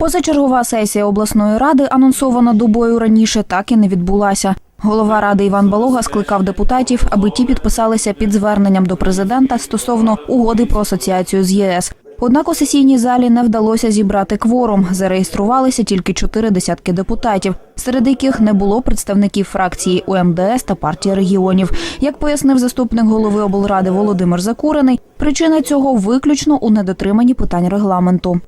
Позачергова сесія обласної ради, анонсована добою раніше, так і не відбулася. Голова ради Іван Балога скликав депутатів, аби ті підписалися під зверненням до президента стосовно угоди про асоціацію з ЄС. Однак у сесійній залі не вдалося зібрати кворум. Зареєструвалися тільки чотири десятки депутатів, серед яких не було представників фракції УМДС та партії регіонів. Як пояснив заступник голови облради Володимир Закурений, причина цього виключно у недотриманні питань регламенту.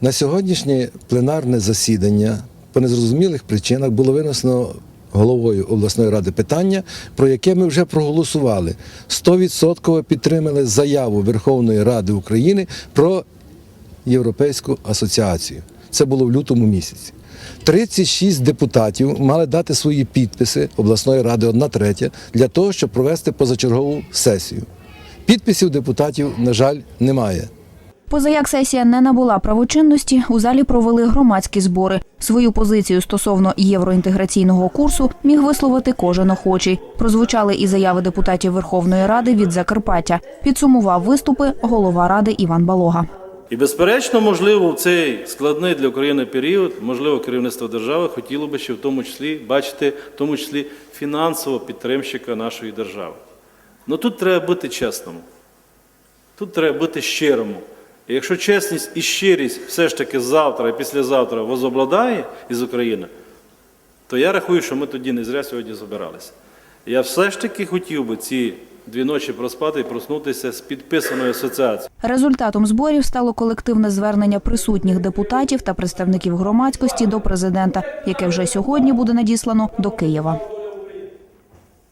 На сьогоднішнє пленарне засідання по незрозумілих причинах було винесено головою обласної ради питання, про яке ми вже проголосували. 100% підтримали заяву Верховної Ради України про Європейську асоціацію. Це було в лютому місяці. 36 депутатів мали дати свої підписи обласної ради, одна третя, для того, щоб провести позачергову сесію. Підписів депутатів, на жаль, немає. Позаяк сесія не набула правочинності, у залі провели громадські збори. Свою позицію стосовно євроінтеграційного курсу міг висловити кожен охочий. Прозвучали і заяви депутатів Верховної Ради від Закарпаття. Підсумував виступи голова ради Іван Балога. І безперечно, можливо, в цей складний для України період, можливо, керівництво держави хотіло би ще в тому числі бачити, в тому числі фінансового підтримщика нашої держави. Ну тут треба бути чесному. Тут треба бути щирому. І якщо чесність і щирість все ж таки завтра і післязавтра возобладає із України, то я рахую, що ми тоді не зря сьогодні збиралися. Я все ж таки хотів би ці дві ночі проспати і проснутися з підписаною асоціацією. Результатом зборів стало колективне звернення присутніх депутатів та представників громадськості до президента, яке вже сьогодні буде надіслано до Києва.